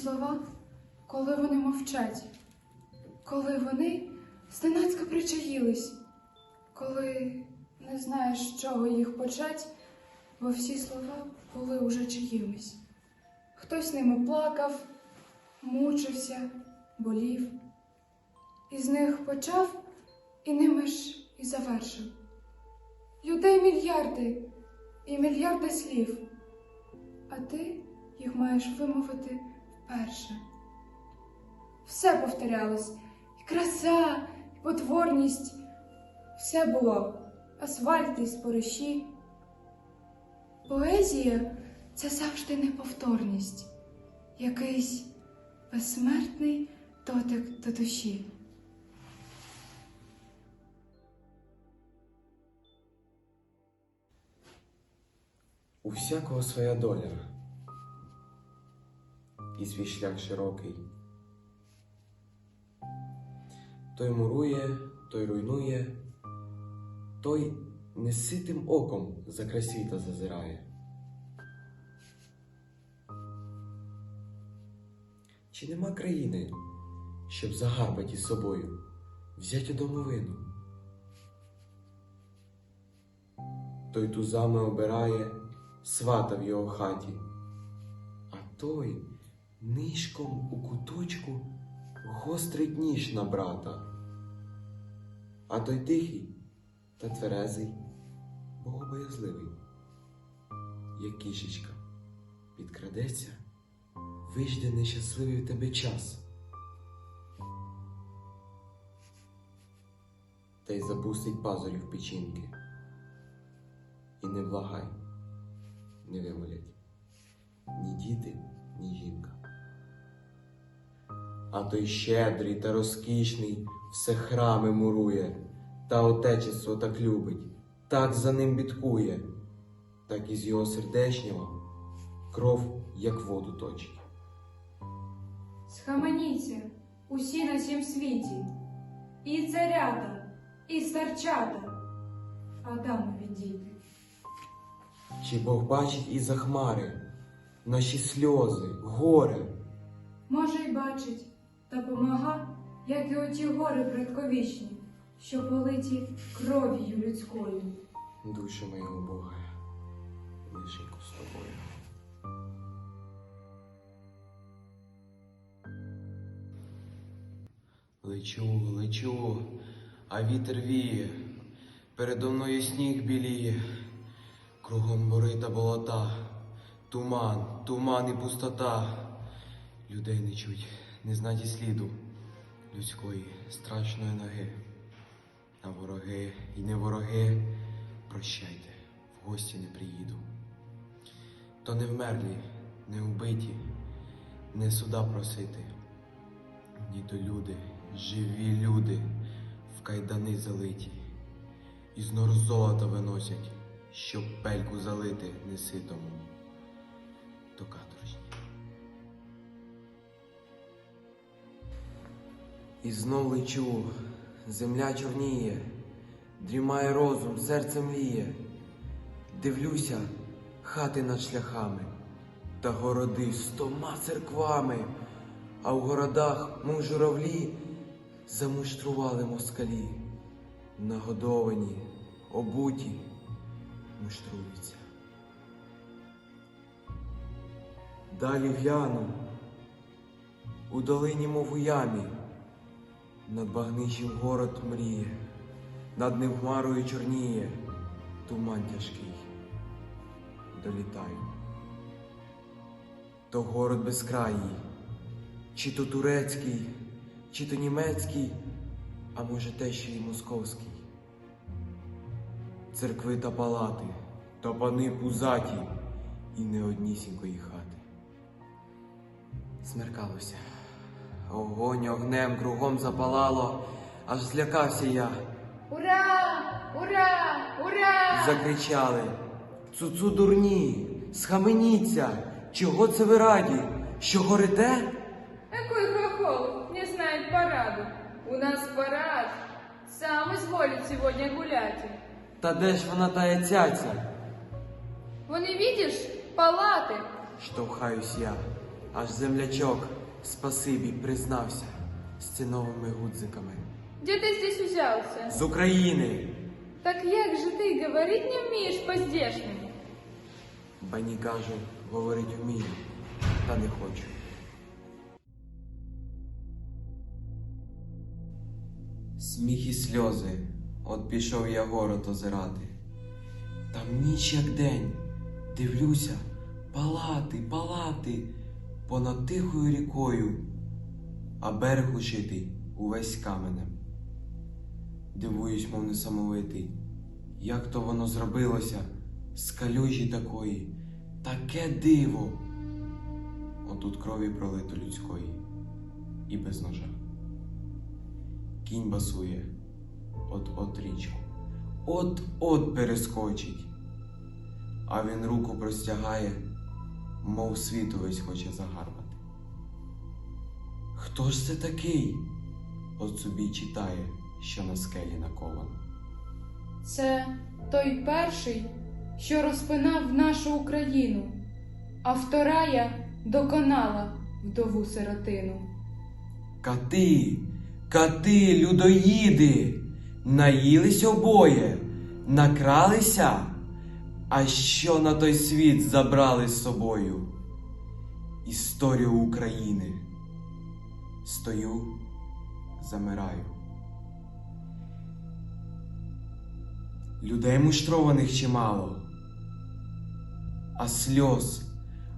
слова, коли вони мовчать, коли вони зненацька причаїлись, коли не знаєш, чого їх почать, бо всі слова були уже чиїмись. Хтось ними плакав, мучився, болів. Із них почав і ними ж і завершив. Людей мільярди і мільярди слів, а ти їх маєш вимовити вперше. Все повторялось, і краса, і потворність, все було асфальт і спориші. Поезія це завжди неповторність, якийсь безсмертний дотик до душі. У всякого своя доля, і свій шлях широкий. Той мурує, той руйнує, той неситим оком за край світа зазирає. Чи нема країни, щоб загарбати із собою, взяти домовину? Той тузами обирає свата в його хаті, а той нишком у куточку гострить ніж на брата. А той тихий та тверезий, богобоязливий, як кішечка, підкрадеться, вижде нещасливий в тебе час. Та й запустить пазурі в печінки. І не благай, не вимолять ні діти, ні жінка. А той щедрий та розкішний все храми мурує, та отечество так любить, так за ним бідкує, так із його сердечнього кров, як воду точить. Схаменіться усі на сім світі, і царята, і старчата, Адамові діти. Чи Бог бачить і за хмари наші сльози, горе? Може, й бачить, та помага, як і оті гори предковічні, що политі кров'ю людською. Душа моєго Бога, лишенько з тобою. Лечу, лечу, а вітер віє, передо мною сніг біліє, кругом бори та болота, туман, туман і пустота. Людей не чуть, не знать і сліду людської страшної ноги. А вороги і не вороги, прощайте, в гості не приїду. То не вмерлі, не убиті, не суда просити, ні то люди, живі люди, в кайдани залиті, із нору золота виносять, щоб пельку залити неситому, І знов лечу, земля чорніє, дрімає розум, серце мліє. Дивлюся, хати над шляхами, та городи стома церквами, а в городах, мов журавлі, замуштрували москалі, нагодовані, обуті, муштруються. Далі гляну, у долині, мов у ямі, над багничим город мріє, над ним хмарою чорніє, туман тяжкий. Долітаю. То город безкраїй, чи то турецький, чи то німецький, а може те ще й московський. Церкви та палати, та пани пузаті, і не однісінької хати. Смеркалося. Огонь огнем кругом запалало, аж злякався я. Ура! Ура! Ура! Закричали. Цуцу дурні, схаменіться, чого це ви раді? Що горите? Какой хохол, не знает параду. У нас парад. Сам изволит сегодня гулять. Та де ж вона тая цяця? Вон и видишь, палаты. Штовхаюсь я. аж землячок спасибі признався з ціновими гудзиками. Где ты здесь взялся? З України! Так як же ты говорить не умеешь по-здешнему? Бані каже, говорить вмію, та не хочу. Сміх і сльози, от пішов я город озирати. Там ніч як день, дивлюся, палати, палати понад тихою рікою, а берег ушитий увесь каменем. Дивуюсь, мов несамовитий, як то воно зробилося з калюжі такої, таке диво. Отут крові пролито людської і без ножа. Кінь басує, от-от річку, от-от перескочить, а він руку простягає, мов світ увесь хоче загарбати. Хто ж це такий? От собі читає, що на скелі наковано. Це той перший, що розпинав нашу Україну, а вторая доконала вдову сиротину. Кати, кати, людоїди, наїлись обоє, накралися, а що на той світ забрали з собою? Історію України. Стою, замираю. Людей муштрованих чимало, а сльоз,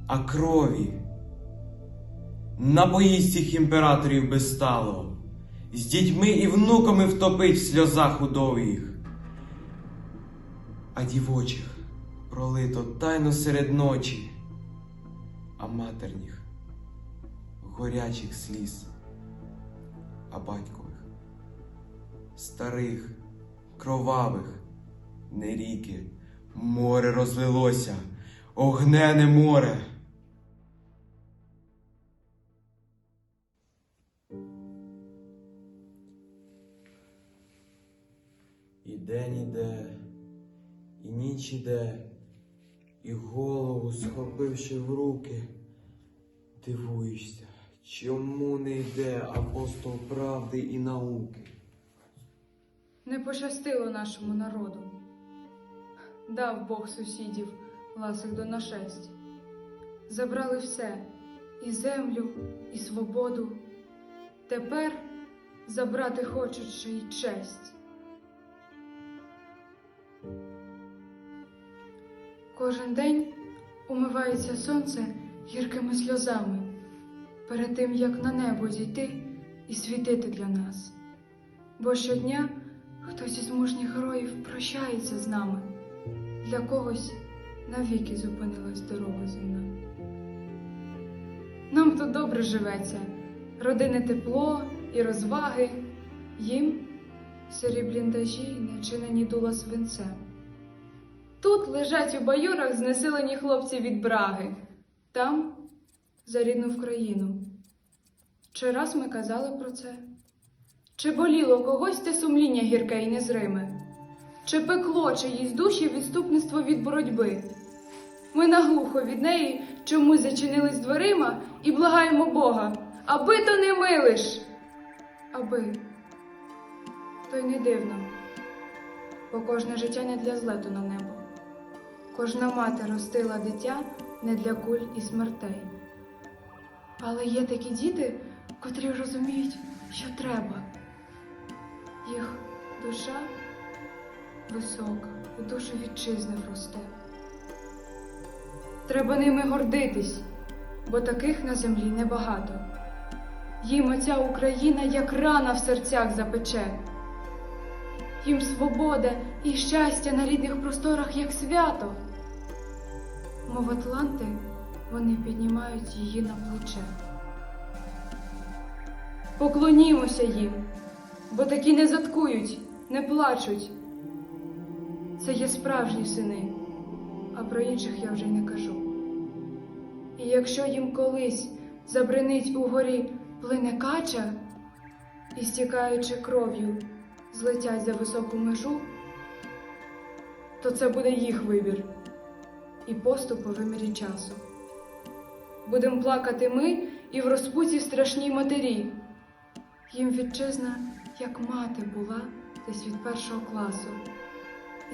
а крові. На поїздцях імператорів би стало, з дітьми і внуками втопить в сльозах удовгих. А дівочих пролито тайно серед ночі, а матерніх горячих сліз, а батькових, старих, кровавих, не ріки, море розлилося, огнене море. І день іде, і ніч іде, і голову схопивши в руки, дивуєшся, чому не йде апостол правди і науки? Не пощастило нашому народу. Дав Бог сусідів ласих до нашесть. Забрали все і землю, і свободу. Тепер забрати хочуть ще й честь. Кожен день умивається сонце гіркими сльозами перед тим, як на небо зійти і світити для нас. Бо щодня хтось із мужніх героїв прощається з нами. Для когось навіки зупинилась дорога земна. Нам тут добре живеться, родине тепло і розваги, їм сирі бліндажі, начинені дула свинцем. Тут лежать у баюрах знесилені хлопці від браги, там за рідну Вкраїну. Чи раз ми казали про це? Чи боліло когось те сумління гірке і незриме? Чи пекло чиїсь душі відступництво від боротьби? Ми наглухо від неї чомусь зачинились дверима і благаємо Бога, аби то не милиш. Аби. То й не дивно, бо кожне життя не для злету на небо. Кожна мати ростила дитя не для куль і смертей. Але є такі діти, котрі розуміють, що треба. Їх душа висока, у душу вітчизни росте. Треба ними гордитись, бо таких на землі небагато. Їм оця Україна, як рана в серцях запече. Їм свобода і щастя на рідних просторах, як свято. Мов Атланти, вони піднімають її на плече. Поклонімося їм, бо такі не заткують, не плачуть. Це є справжні сини, а про інших я вже й не кажу. І якщо їм колись забринить угорі плине кача, і стікаючи кров'ю, злетять за високу межу, то це буде їх вибір і поступ у вимірі часу. Будем плакати ми і в розпуці страшній матері. Їм вітчизна, як мати була десь від першого класу,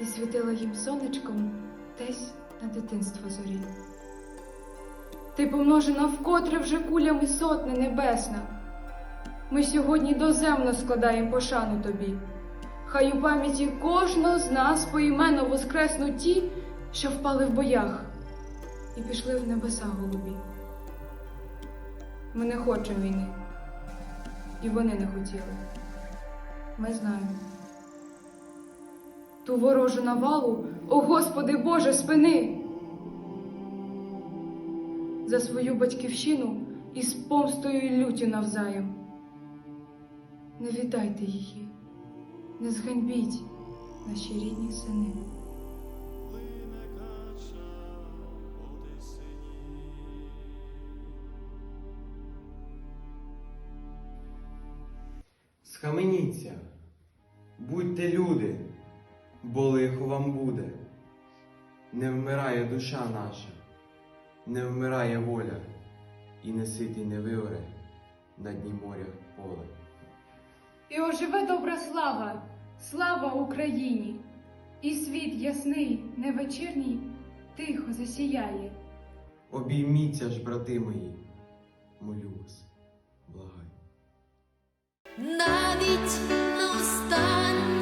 і світила їм сонечком десь на дитинство зорі. Ти помножена вкотре вже кулями сотни небесна. Ми сьогодні доземно складаємо пошану тобі. Хай у пам'яті кожного з нас поіменно воскреснуть ті, що впали в боях і пішли в небеса голубі. Ми не хочемо війни, і вони не хотіли. Ми знаємо. Ту ворожу навалу, о Господи Боже, спини! За свою батьківщину і з помстою і люттю навзаєм. Не віддайте її, не зганьбіть наші рідні сини. Схаменіться, будьте люди, бо лихо вам буде. Не вмирає душа наша, не вмирає воля, і не ситий не виоре на дні моря поле. І оживе добра слава, слава Україні, і світ ясний, не вечірній, тихо засіяє. Обійміться ж, брати мої, молю вас, благаю. Навіть на останній